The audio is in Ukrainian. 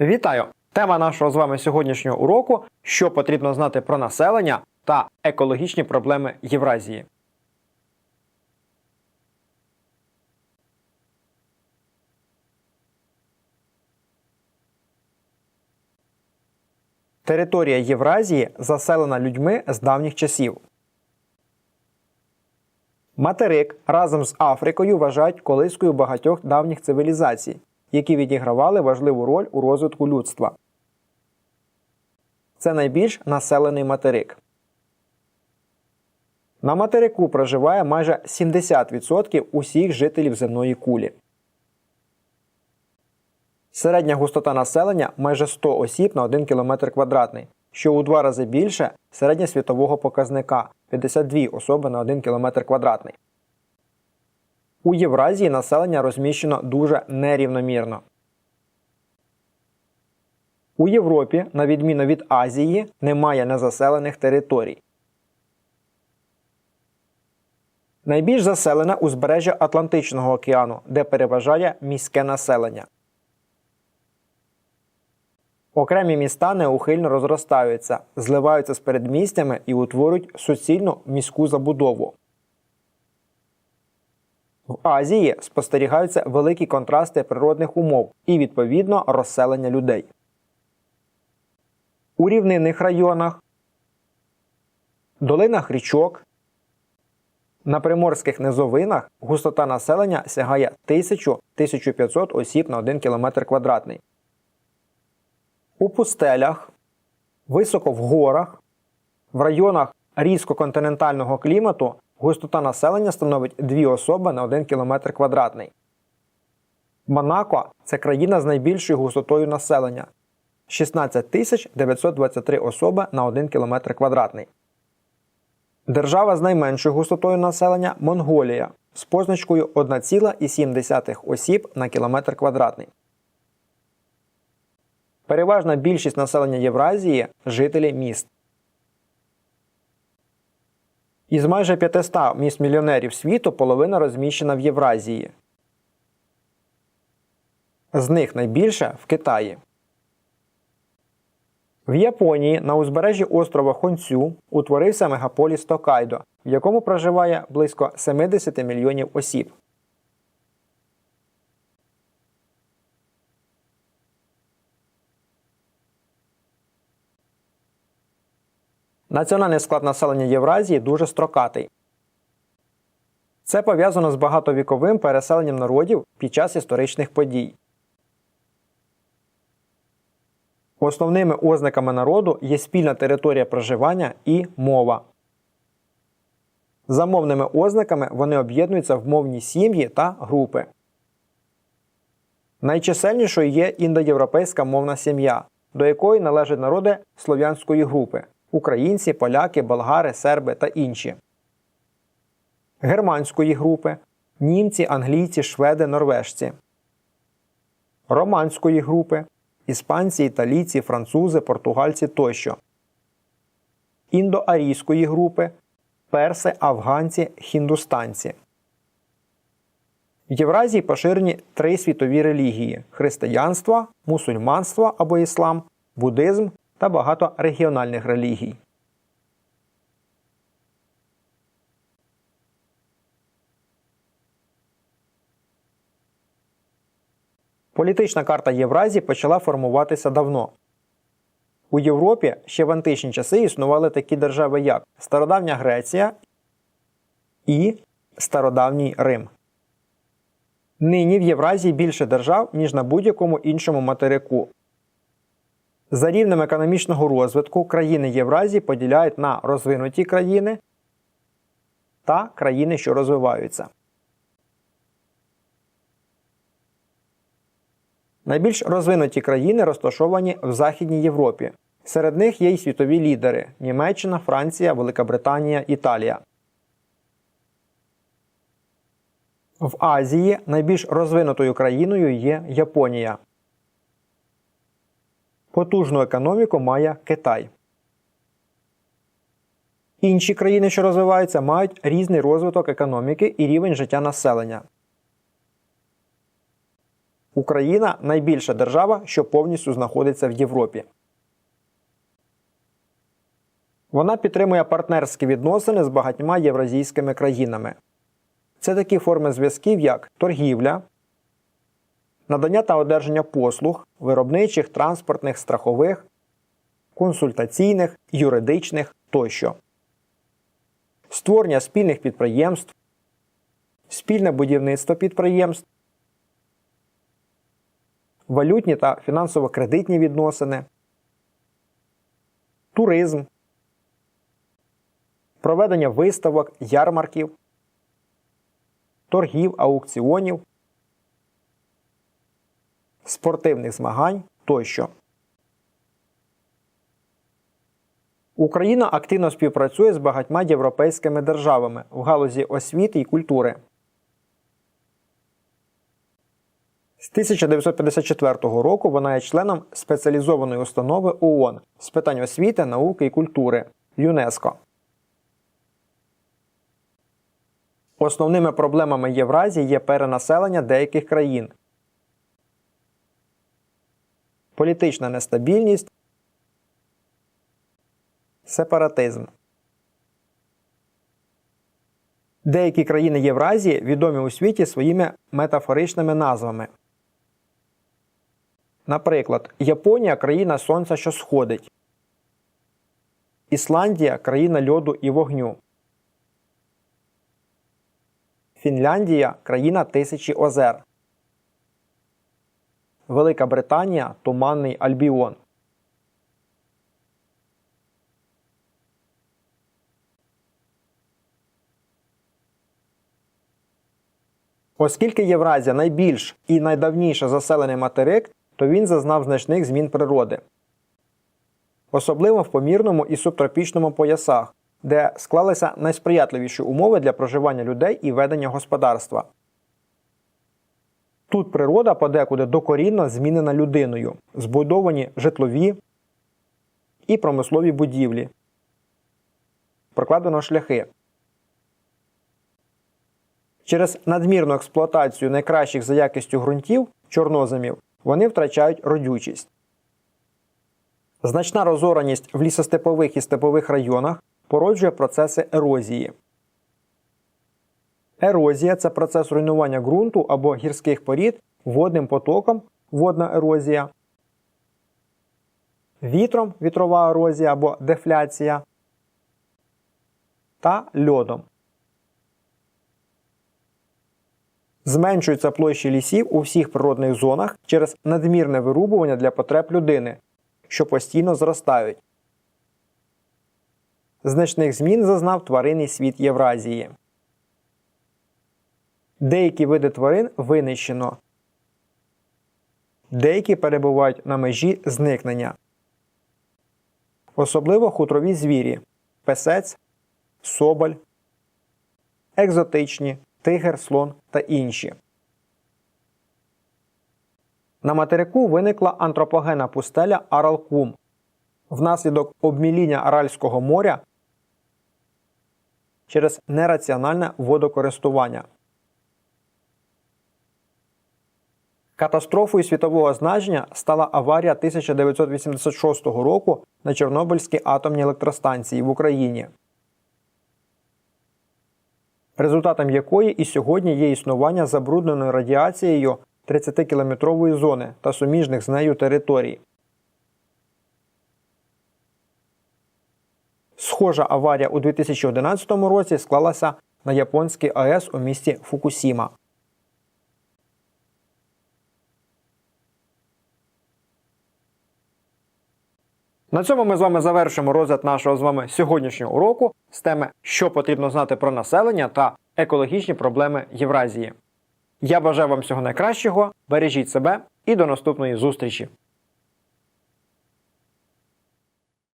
Вітаю! Тема нашого з вами сьогоднішнього уроку: що потрібно знати про населення та екологічні проблеми Євразії. Територія Євразії заселена людьми з давніх часів. Материк разом з Африкою вважають колискою багатьох давніх цивілізацій, які відігравали важливу роль у розвитку людства. Це найбільш населений материк. На материку проживає майже 70% усіх жителів земної кулі. Середня густота населення майже 100 осіб на 1 км квадратний, що у два рази більше середньосвітового показника 52 особи на 1 км квадратний. У Євразії населення розміщено дуже нерівномірно. У Європі, на відміну від Азії, немає незаселених територій. Найбільш заселене узбережжя Атлантичного океану, де переважає міське населення. Окремі міста неухильно розростаються, зливаються з передмістями і утворюють суцільну міську забудову. В Азії спостерігаються великі контрасти природних умов і, відповідно, розселення людей. У рівнинних районах, долинах річок, на приморських низовинах густота населення сягає 1000-1500 осіб на 1 км квадратний. У пустелях, високо в горах, в районах різкоконтинентального клімату густота населення становить 2 особи на 1 км квадратний. Монако це країна з найбільшою густотою населення 16 923 особи на 1 км квадратний. Держава з найменшою густотою населення Монголія з позначкою 1,7 осіб на кілометр квадратний. Переважна більшість населення Євразії жителі міст. Із майже 500 міст мільйонерів світу половина розміщена в Євразії. З них найбільше в Китаї. В Японії на узбережжі острова Хонцю утворився мегаполіс Токайдо, в якому проживає близько 70 мільйонів осіб. Національний склад населення Євразії дуже строкатий. Це пов'язано з багатовіковим переселенням народів під час історичних подій. Основними ознаками народу є спільна територія проживання і мова. За мовними ознаками вони об'єднуються в мовні сім'ї та групи. Найчисельнішою є індоєвропейська мовна сім'я, до якої належать народи слов'янської групи українці, поляки, болгари, серби та інші. Германської групи німці, англійці, шведи, норвежці. Романської групи іспанці, італійці, французи, португальці тощо. Індоарійської групи перси, афганці, хіндустанці. В Євразії поширені три світові релігії християнство, мусульманство або іслам, буддизм та багато регіональних релігій. Політична карта Євразії почала формуватися давно. У Європі ще в античні часи існували такі держави, як Стародавня Греція і Стародавній Рим. Нині в Євразії більше держав, ніж на будь-якому іншому материку. За рівнем економічного розвитку країни Євразії поділяють на розвинуті країни та країни, що розвиваються. Найбільш розвинуті країни розташовані в Західній Європі. Серед них є й світові лідери Німеччина, Франція, Велика Британія, Італія. В Азії найбільш розвинутою країною є Японія. Потужну економіку має Китай. Інші країни, що розвиваються, мають різний розвиток економіки і рівень життя населення. Україна найбільша держава, що повністю знаходиться в Європі. Вона підтримує партнерські відносини з багатьма євразійськими країнами. Це такі форми зв'язків, як торгівля, надання та одержання послуг, виробничих, транспортних, страхових, консультаційних, юридичних тощо, створення спільних підприємств, спільне будівництво підприємств, валютні та фінансово-кредитні відносини, туризм, проведення виставок, ярмарків, торгів, аукціонів, спортивних змагань тощо. Україна активно співпрацює з багатьма європейськими державами в галузі освіти і культури. З 1954 року вона є членом спеціалізованої установи ООН з питань освіти, науки і культури ЮНЕСКО. Основними проблемами Євразії є перенаселення деяких країн, політична нестабільність, сепаратизм. Деякі країни Євразії відомі у світі своїми метафоричними назвами. Наприклад, Японія країна Сонця, що сходить, Ісландія країна льоду і вогню. Фінляндія країна тисячі озер. Велика Британія Туманний Альбіон. Оскільки Євразія найбільш і найдавніше заселений материк, то він зазнав значних змін природи. Особливо в помірному і субтропічному поясах, де склалися найсприятливіші умови для проживання людей і ведення господарства. Тут природа подекуди докорінно змінена людиною, збудовані житлові і промислові будівлі. Прокладено шляхи. Через надмірну експлуатацію найкращих за якістю ґрунтів чорноземів вони втрачають родючість. Значна розораність в лісостепових і степових районах породжує процеси ерозії. Ерозія це процес руйнування ґрунту або гірських порід водним потоком водна ерозія, вітром вітрова ерозія або дефляція та льодом. Зменшуються площі лісів у всіх природних зонах через надмірне вирубування для потреб людини, що постійно зростають. Значних змін зазнав тваринний світ Євразії. Деякі види тварин винищено. Деякі перебувають на межі зникнення. Особливо хутрові звірі песець, соболь, екзотичні, тигр, слон та інші. На материку виникла антропогенна пустеля Аралкум. Внаслідок обміління Аральського моря через нераціональне водокористування. Катастрофою світового значення стала аварія 1986 року на Чорнобильській атомній електростанції в Україні, результатом якої і сьогодні є існування забрудненої радіацією 30-кілометрової зони та суміжних з нею територій. Схожа аварія у 2011 році склалася на японській АЕС у місті Фукусіма. На цьому ми з вами завершимо розгляд нашого з вами сьогоднішнього уроку з теми, що потрібно знати про населення та екологічні проблеми Євразії. Я бажаю вам всього найкращого, бережіть себе і до наступної зустрічі!